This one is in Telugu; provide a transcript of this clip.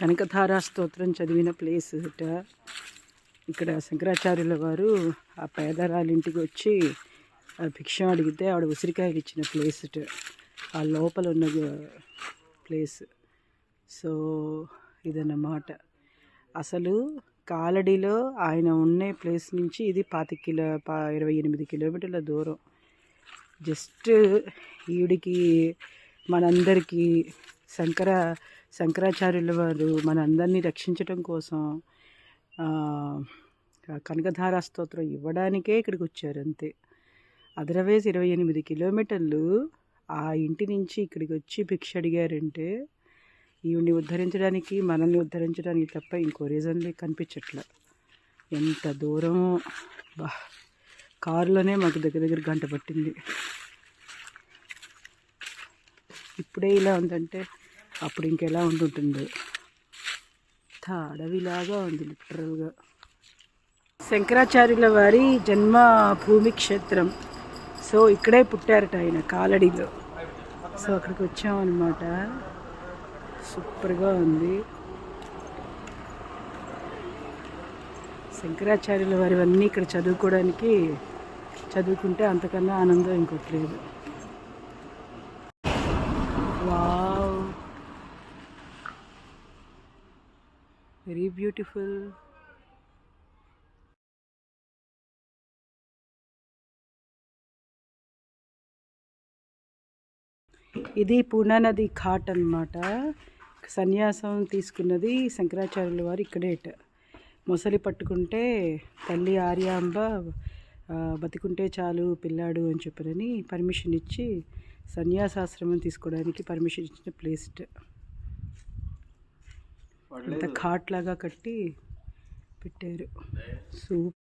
కనకధారా స్తోత్రం చదివిన ప్లేస్ ఇట ఇక్కడ శంకరాచార్యుల వారు ఆ పేదరాలి ఇంటికి వచ్చి ఆ భిక్షం అడిగితే ఆవిడ ఉసిరికాయలు ఇచ్చిన ప్లేస్ ఇట ఆ లోపల ఉన్న ప్లేస్. సో ఇదన్నమాట. అసలు కాలడీలో ఆయన ఉండే ప్లేస్ నుంచి ఇది పాతి కిలో పా ఇరవై ఎనిమిది కిలోమీటర్ల దూరం. జస్ట్ ఈవిడికి మనందరికీ శంకర శంకరాచార్యుల వారు మనందరినీ రక్షించటం కోసం కనకధార స్తోత్రం ఇవ్వడానికే ఇక్కడికి వచ్చారు అంతే. అదర్వైజ్ ఇరవై ఎనిమిది కిలోమీటర్లు ఆ ఇంటి నుంచి ఇక్కడికి వచ్చి భిక్ష అడిగారంటే ఈవిని ఉద్ధరించడానికి మనల్ని ఉద్ధరించడానికి తప్ప ఇంకో రీజన్ కనిపించట్లే. ఎంత దూరం బా కారులోనే మాకు దగ్గర దగ్గర గంట పట్టింది. ఇప్పుడే ఇలా ఉందంటే అప్పుడు ఇంకెలా ఉంటుంటుందో అడవిలాగా ఉంది లిటరల్గా. శంకరాచార్యుల వారి జన్మ భూమి క్షేత్రం. సో ఇక్కడే పుట్టారట ఆయన కాలడిలో. సో అక్కడికి వచ్చామన్నమాట. సూపర్గా ఉంది. శంకరాచార్యుల వారివన్నీ ఇక్కడ చదువుకోవడానికి చదువుకుంటే అంతకన్నా ఆనందం ఇంకోటి లేదు. వావ్. Very beautiful. ఇది పూనా నది ఘాట్ అన్నమాట. సన్యాసం తీసుకున్నది శంకరాచార్యుల వారు ఇక్కడేట మొసలి పట్టుకుంటే తల్లి ఆర్యాంబ బతికుంటే చాలు పిల్లాడు అని చెప్పారని పర్మిషన్ ఇచ్చి సన్యాసాశ్రమం తీసుకోవడానికి పర్మిషన్ ఇచ్చిన ప్లేస్ అంత ఘాట్ లాగా కట్టి పెట్టారు. సూప్